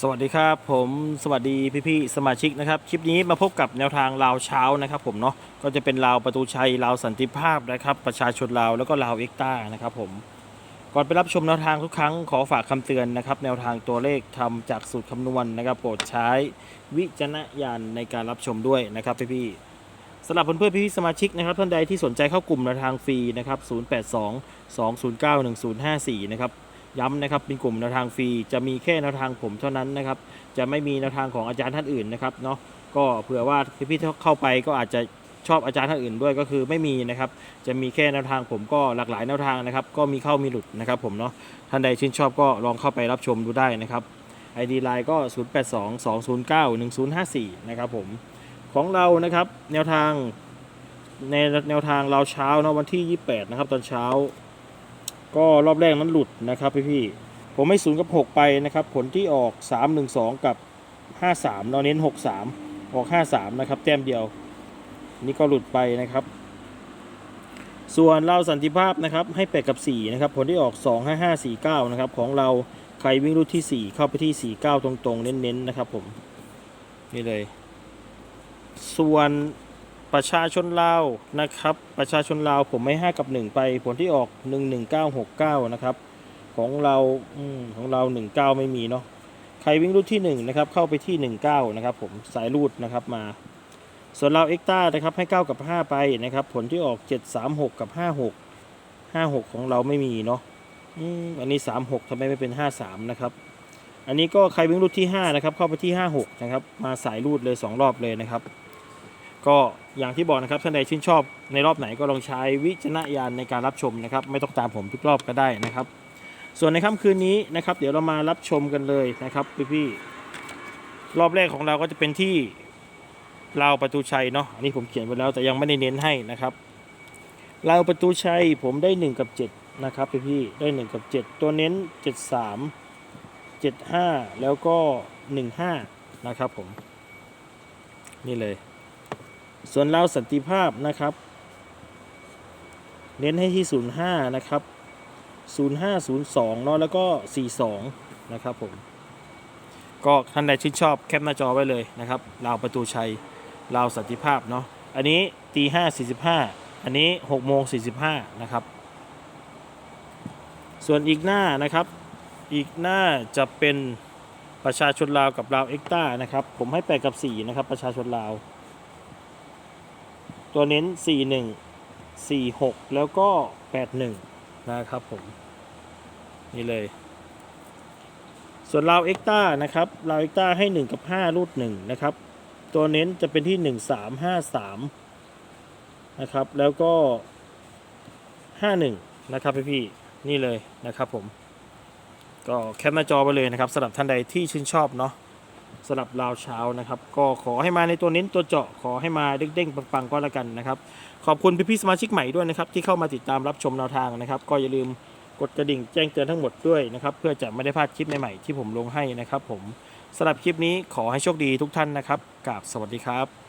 สวัสดีครับผมสวัสดีพี่ๆสมาชิกนะครับคลิปนี้มาพบกับแนวทางลาวเช้านะครับผมเนาะก็จะเป็นลาวประตูชัยลาวสันติภาพนะครับประชาชนลาวแล้วก็ลาวเอ็กต้านะครับผมก่อนไปรับชมแนวทางทุกครั้งขอฝากคำเตือนนะครับแนวทางตัวเลขทำจากสูตรคำนวณนะครับโปรดใช้วิจารณญาณในการรับชมด้วยนะครับพี่ๆสำหรับเพื่อนๆพี่ๆสมาชิกนะครับท่านใดที่สนใจเข้ากลุ่มแนวทางฟรีนะครับ 082 209 1054 นะครับ ย้ำนะครับเป็นกลุ่มแนวทางฟรีจะมีแค่แนวทางผมเท่านั้นนะครับ จะไม่มีแนวทางของอาจารย์ท่านอื่นนะครับเนาะก็เผื่อว่าพี่ๆเข้าไปก็อาจจะชอบอาจารย์ท่านอื่นด้วยก็คือไม่มีนะครับ จะมีแค่แนวทางผมก็หลากหลายแนวทางนะครับ ก็มีเข้ามีหลุดนะครับ ผมเนาะท่านใดชื่นชอบก็ลองเข้าไปรับชมดูได้นะครับ ID Line ก็ 0822091054 นะครับผมของเรานะครับแนวทางในแนวทางเราเช้าเนาะวันที่ 28 นะครับ ตอนเช้า ก็รอบแรกนั้นหลุดนะครับพี่พี่ผมไม่ศูนย์กับ 6 ไปนะครับ ผลที่ออก 3 1 2 กับ 53เราเน้น 6 3 ออก 53 นะครับ แต้มเดียว นี่ก็หลุดไปนะครับ ส่วนเราสันติภาพนะครับ ให้8กับ 4 นะครับ ผลที่ออก 2 5 5 4 9 นะครับ ของเราใครวิ่งรูดที่ 4 เข้าไปที่ 4 9 ตรงๆ เน้นๆ นะครับผม นี่เลย ส่วน ประชาชนลาวนะครับ ประชาชนลาวผมไม่5กับ1ไป ผลที่ออก11969นะครับ ของเราอของเรา19ไม่มีเนาะใครวิ่งรูดที่1นะครับ เข้าไปที่19นะครับผมสายรูดนะครับมา ส่วนเราเอ็กต้านะครับให้9กับ5ไปนะครับ ผลที่ออก736กับ56 56ของเราไม่มีเนาะอันนี้36ทำไมไม่เป็น53นะครับ อันนี้ก็ใครวิ่งรูดที่5นะครับ เข้าไปที่56นะครับ มาสายรูดเลย2รอบเลยนะครับ ก็อย่างที่บอกนะครับท่านใดชื่นชอบในรอบไหนก็ลองใช้วิจารณญาณในการรับชมนะครับ ไม่ต้องตามผมทุกรอบก็ได้นะครับ ส่วนในค่ำคืนนี้นะครับ เดี๋ยวเรามารับชมกันเลยนะครับพี่ๆรอบแรกของเราก็จะเป็นที่ลาวประตูชัยเนาะอันนี้ผมเขียนไว้แล้วแต่ยังไม่ได้เน้นให้นะครับลาวประตูชัยผมได้ 1 กับ 7 นะครับพี่ๆได้ 1 กับ 7 ตัวเน้น 73 75 แล้วก็ 15 นะครับผม นี่เลย ส่วนเราสันติภาพนะครับ เน้นให้ที่ 05 นะครับ 0502เนาะแล้วก็ 42 นะครับผม ก็ท่านใดชื่นชอบแคปหน้าจอไว้เลยนะครับลาวประตูชัยลาวสันติภาพเนาะอันนี้ตีห้าสี่สิบห้าอันนี้หกโมงสี่สิบห้านะครับ ส่วนอีกหน้านะครับ อีกหน้าจะเป็นประชาชนลาวกับลาวเอ็กต้านะครับ ผมให้แปดกับสี่นะครับประชาชนลาว ตัวเน้น 41 46 แล้วก็ 81 นะครับผม นี่เลย ส่วนลาวเอ็กต้านะครับลาวเอ็กต้าให้ 1 กับ 5 รูด 1 นะครับ ตัวเน้นจะเป็นที่ 1353 นะครับ แล้วก็ 51 นะครับพี่ๆนี่เลยนะครับผม ก็แคปหน้าจอไปเลยนะครับสำหรับท่านใดที่ชื่นชอบเนาะ สำหรับราวเช้านะครับ ก็ขอให้มาในตัวเน้นตัวเจาะขอให้มาเด้งๆปังๆก็แล้วกันนะครับ ขอบคุณพี่ๆสมาชิกใหม่ด้วยนะครับที่เข้ามาติดตามรับชมแนวทางนะครับ ก็อย่าลืมกดกระดิ่งแจ้งเตือนทั้งหมดด้วยนะครับ เพื่อจะไม่ได้พลาดคลิปใหม่ๆที่ผมลงให้นะครับ ผมสำหรับคลิปนี้ขอให้โชคดีทุกท่านนะครับกราบสวัสดีครับ